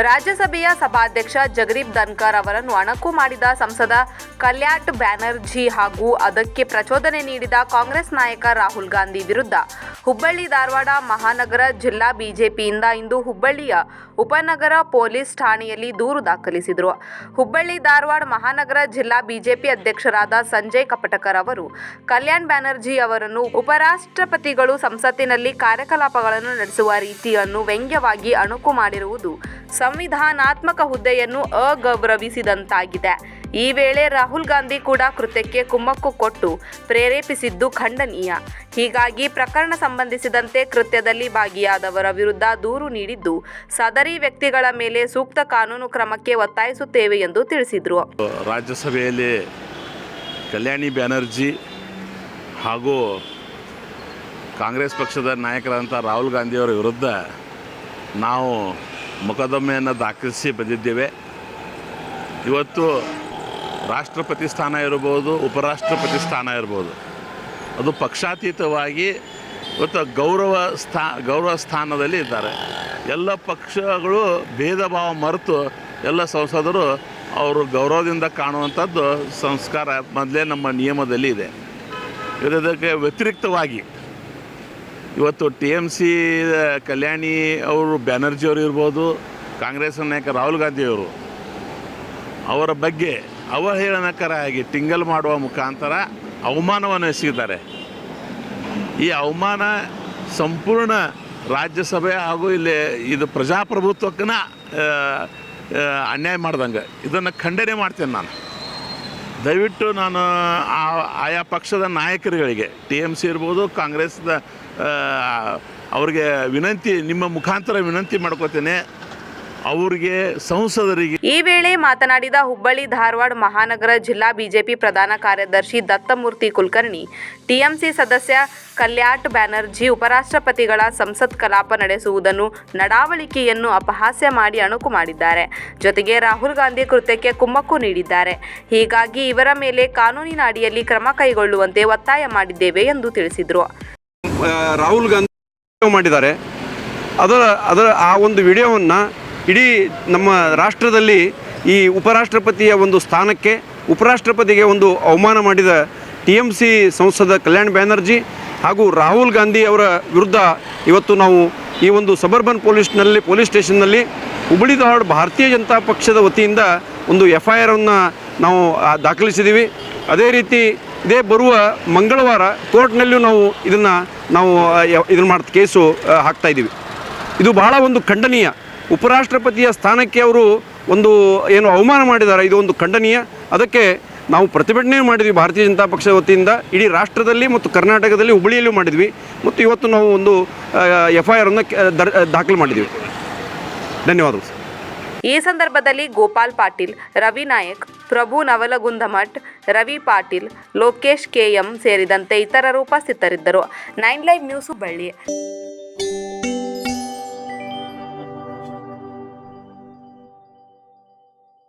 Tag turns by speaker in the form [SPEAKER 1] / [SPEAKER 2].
[SPEAKER 1] ರಾಜ್ಯಸಭೆಯ ಸಭಾಧ್ಯಕ್ಷ ಜಗದೀಪ್ ಧನ್ಕರ್ ಅವರನ್ನು ಅಣಕು ಮಾಡಿದ ಸಂಸದ ಕಲ್ಯಾಟ್ ಬ್ಯಾನರ್ಜಿ ಹಾಗೂ ಅದಕ್ಕೆ ಪ್ರಚೋದನೆ ನೀಡಿದ ಕಾಂಗ್ರೆಸ್ ನಾಯಕ ರಾಹುಲ್ ಗಾಂಧಿ ವಿರುದ್ಧ ಹುಬ್ಬಳ್ಳಿ, ಧಾರವಾಡ, ಮಹಾನಗರ ಜಿಲ್ಲಾ ಬಿಜೆಪಿಯಿಂದ ಇಂದು ಹುಬ್ಬಳ್ಳಿಯ ಉಪನಗರ ಪೊಲೀಸ್ ಠಾಣೆಯಲ್ಲಿ ದೂರು ದಾಖಲಿಸಿದರು. ಹುಬ್ಬಳ್ಳಿ, ಧಾರವಾಡ, ಮಹಾನಗರ ಜಿಲ್ಲಾ ಬಿಜೆಪಿ ಅಧ್ಯಕ್ಷರಾದ ಸಂಜಯ್ ಕಪಟಕರ್ ಅವರು ಕಲ್ಯಾಣ್ ಬ್ಯಾನರ್ಜಿ ಅವರನ್ನು ಉಪರಾಷ್ಟ್ರಪತಿಗಳು ಸಂಸತ್ತಿನಲ್ಲಿ ಕಾರ್ಯಕಲಾಪಗಳನ್ನು ನಡೆಸುವ ರೀತಿಯನ್ನು ವ್ಯಂಗ್ಯವಾಗಿ ಅಣುಕು ಮಾಡಿರುವುದು ಸಂವಿಧಾನಾತ್ಮಕ ಹುದ್ದೆಯನ್ನು ಅಗೌರವಿಸಿದಂತಾಗಿದೆ. ಈ ವೇಳೆ ರಾಹುಲ್ ಗಾಂಧಿ ಕೂಡ ಕೃತ್ಯಕ್ಕೆ ಕುಮ್ಮಕ್ಕು ಕೊಟ್ಟು ಪ್ರೇರೇಪಿಸಿದ್ದು ಖಂಡನೀಯ. ಹೀಗಾಗಿ ಪ್ರಕರಣ ಸಂಬಂಧಿಸಿದಂತೆ ಕೃತ್ಯದಲ್ಲಿ ಭಾಗಿಯಾದವರ ವಿರುದ್ಧ ದೂರು ನೀಡಿದ್ದು, ಸದರಿ ವ್ಯಕ್ತಿಗಳ ಮೇಲೆ ಸೂಕ್ತ ಕಾನೂನು ಕ್ರಮಕ್ಕೆ ಒತ್ತಾಯಿಸುತ್ತೇವೆ ಎಂದು ತಿಳಿಸಿದರು.
[SPEAKER 2] ರಾಜ್ಯಸಭೆಯಲ್ಲಿ ಕಲ್ಯಾಣಿ ಬ್ಯಾನರ್ಜಿ ಹಾಗೂ ಕಾಂಗ್ರೆಸ್ ಪಕ್ಷದ ನಾಯಕರಾದಂಥ ರಾಹುಲ್ ಗಾಂಧಿಯವರ ವಿರುದ್ಧ ನಾವು ಮೊಕದ್ದಮೆಯನ್ನು ದಾಖಲಿಸಿ ಬಂದಿದ್ದೇವೆ. ಇವತ್ತು ರಾಷ್ಟ್ರಪತಿ ಸ್ಥಾನ ಇರ್ಬೋದು ಉಪರಾಷ್ಟ್ರಪತಿ ಸ್ಥಾನ ಇರ್ಬೋದು ಅದು ಪಕ್ಷಾತೀತವಾಗಿ ಇವತ್ತು ಗೌರವ ಸ್ಥಾ, ಗೌರವ ಸ್ಥಾನದಲ್ಲಿ ಇದ್ದಾರೆ. ಎಲ್ಲ ಪಕ್ಷಗಳು ಭೇದ ಭಾವ ಮರೆತು ಎಲ್ಲ ಸಂಸದರು ಅವರು ಗೌರವದಿಂದ ಕಾಣುವಂಥದ್ದು ಸಂಸ್ಕಾರ ಮೊದಲೇ ನಮ್ಮ ನಿಯಮದಲ್ಲಿ ಇದೆ. ಇದಕ್ಕೆ ವ್ಯತಿರಿಕ್ತವಾಗಿ ಇವತ್ತು ಟಿ ಎಂ ಸಿ ಕಲ್ಯಾಣಿ ಅವರು ಬ್ಯಾನರ್ಜಿ ಅವರು ಇರ್ಬೋದು ಕಾಂಗ್ರೆಸ್ ನಾಯಕ ರಾಹುಲ್ ಗಾಂಧಿಯವರು ಅವರ ಬಗ್ಗೆ ಅವಹೇಳನಕರಾಗಿ ಟಿಂಗಲ್ ಮಾಡುವ ಮುಖಾಂತರ ಅವಮಾನವನ್ನು ಎಸಗಿದ್ದಾರೆ. ಈ ಅವಮಾನ ಸಂಪೂರ್ಣ ರಾಜ್ಯಸಭೆ ಹಾಗೂ ಇಲ್ಲಿ ಇದು ಪ್ರಜಾಪ್ರಭುತ್ವಕ್ಕನ ಆ, ಆ, ಅನ್ಯಾಯ ಮಾಡ್ದಂಗೆ. ಇದನ್ನು ಖಂಡನೆ ಮಾಡ್ತೇನೆ ನಾನು. ದಯವಿಟ್ಟು ನಾನು ಆಯಾ ಪಕ್ಷದ ನಾಯಕರುಗಳಿಗೆ, ಟಿ ಎಂ ಸಿ ಇರ್ಬೋದು ಕಾಂಗ್ರೆಸ್ದ ಅವ್ರಿಗೆ ವಿನಂತಿ, ನಿಮ್ಮ ಮುಖಾಂತರ ವಿನಂತಿ ಮಾಡ್ಕೋತೇನೆ ಅವ್ರಿಗೆ ಸಂಸದರಿಗೆ
[SPEAKER 1] ಈ ವೇಳೆ ಮಾತನಾಡಿದ ಹುಬ್ಬಳ್ಳಿ ಧಾರವಾಡ ಮಹಾನಗರ ಜಿಲ್ಲಾ ಬಿಜೆಪಿ ಪ್ರಧಾನ ಕಾರ್ಯದರ್ಶಿ ದತ್ತಮೂರ್ತಿ ಕುಲಕರ್ಣಿ ಟಿಎಂಸಿ ಸದಸ್ಯ ಕಲ್ಯಾಟ್ ಬ್ಯಾನರ್ಜಿ ಉಪರಾಷ್ಟ್ರಪತಿಗಳ ಸಂಸತ್ ಕಲಾಪ ನಡೆಸುವುದನ್ನು ನಡಾವಳಿಕೆಯನ್ನು ಅಪಹಾಸ್ಯ ಮಾಡಿ ಅಣುಕು ಮಾಡಿದ್ದಾರೆ. ಜೊತೆಗೆ ರಾಹುಲ್ ಗಾಂಧಿ ಕೃತ್ಯಕ್ಕೆ ಕುಮ್ಮಕ್ಕು ನೀಡಿದ್ದಾರೆ. ಹೀಗಾಗಿ ಇವರ ಮೇಲೆ ಕಾನೂನಿನ ಅಡಿಯಲ್ಲಿ ಕ್ರಮ ಕೈಗೊಳ್ಳುವಂತೆ ಒತ್ತಾಯ ಮಾಡಿದ್ದೇವೆ ಎಂದು ತಿಳಿಸಿದರು.
[SPEAKER 3] ರಾಹುಲ್ ಗಾಂಧಿ ಮಾಡಿದ್ದಾರೆ. ಅದರ ಅದರ ಆ ಒಂದು ವಿಡಿಯೋವನ್ನು ಇಡೀ ನಮ್ಮ ರಾಷ್ಟ್ರದಲ್ಲಿ ಈ ಉಪರಾಷ್ಟ್ರಪತಿಯ ಒಂದು ಸ್ಥಾನಕ್ಕೆ, ಉಪರಾಷ್ಟ್ರಪತಿಗೆ ಒಂದು ಅವಮಾನ ಮಾಡಿದ ಟಿ ಎಂ ಸಿ ಸಂಸದ ಕಲ್ಯಾಣ್ ಬ್ಯಾನರ್ಜಿ ಹಾಗೂ ರಾಹುಲ್ ಗಾಂಧಿ ಅವರ ವಿರುದ್ಧ ಇವತ್ತು ನಾವು ಈ ಒಂದು ಸಬರ್ಬನ್ ಪೊಲೀಸ್ನಲ್ಲಿ ಪೊಲೀಸ್ ಸ್ಟೇಷನ್ನಲ್ಲಿ ಹುಬ್ಬಳ್ಳಿ ಧಾರವಾಡ ಭಾರತೀಯ ಜನತಾ ಪಕ್ಷದ ವತಿಯಿಂದ ಒಂದು ಎಫ್ ಐ ಆರನ್ನು ನಾವು ದಾಖಲಿಸಿದ್ದೀವಿ ಅದೇ ರೀತಿ ಇದೇ ಬರುವ ಮಂಗಳವಾರ ಕೋರ್ಟ್ನಲ್ಲಿಯೂ ನಾವು ಇದನ್ನು ನಾವು ಇದನ್ನು ಮಾಡ್ತ, ಕೇಸು ಹಾಕ್ತಾಯಿದ್ದೀವಿ ಇದು ಬಹಳ ಒಂದು ಖಂಡನೀಯ ಉಪರಾಷ್ಟ್ರಪತಿಯ ಸ್ಥಾನಕ್ಕೆ ಅವರು ಒಂದು ಏನು ಅವಮಾನ ಮಾಡಿದ್ದಾರೆ, ಇದು ಒಂದು ಖಂಡನೀಯ. ಅದಕ್ಕೆ ನಾವು ಪ್ರತಿಭಟನೆ ಮಾಡಿದ್ವಿ ಭಾರತೀಯ ಜನತಾ ಪಕ್ಷದ ವತಿಯಿಂದ. ಇಡೀ ರಾಷ್ಟ್ರದಲ್ಲಿ ಮತ್ತು ಕರ್ನಾಟಕದಲ್ಲಿ ಹುಬ್ಬಳ್ಳಿಯಲ್ಲೂ ಮಾಡಿದ್ವಿ. ಮತ್ತು ಇವತ್ತು ನಾವು ಒಂದು ಎಫ್ ಐ ಆರನ್ನು ದಾಖಲು ಮಾಡಿದ್ವಿ. ಧನ್ಯವಾದಗಳು
[SPEAKER 1] ಈ ಸಂದರ್ಭದಲ್ಲಿ ಗೋಪಾಲ್ ಪಾಟೀಲ್, ರವಿ ನಾಯಕ್, ಪ್ರಭು ನವಲಗುಂದಮಠ್, ರವಿ ಪಾಟೀಲ್, ಲೋಕೇಶ್ ಕೆಎಂ ಸೇರಿದಂತೆ ಇತರರು ಉಪಸ್ಥಿತರಿದ್ದರು. Nine live news Hubballi.